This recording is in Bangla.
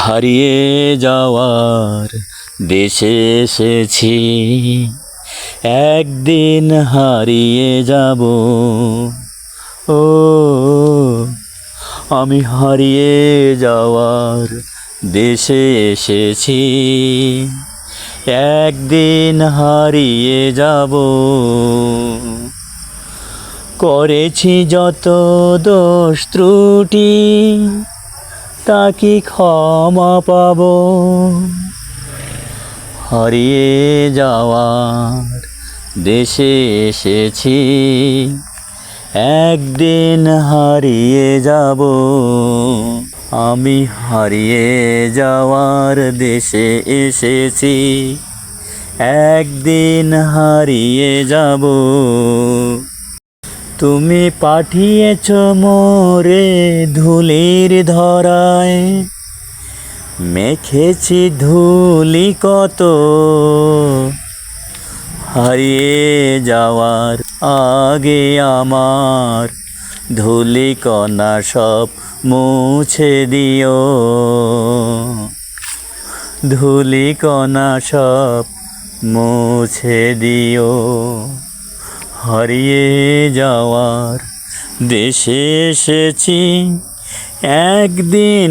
হারিয়ে যাওয়ার দেশে এসেছি। একদিন হারিয়ে যাব। ও, আমি হারিয়ে যাওয়ার দেশে এসেছি। একদিন হারিয়ে যাব। করেছি যত দোষ ত্রুটি তা কি ক্ষমা পাব? হারিয়ে যাওয়ার দেশে এসেছি, একদিন হারিয়ে যাব। আমি হারিয়ে যাওয়ার দেশে এসেছি, একদিন হারিয়ে যাব। তুমি পাঠিয়েছ মোরে ধুলির ধরায়। মেখেছি ধুলি কত হারিয়ে যাওয়ার আগে আমার। ধুলি কণা সব মুছে দিও। ধুলি কণা সব মুছে দিও। হারিয়ে যাওয়ার দেশে এসেছি। একদিন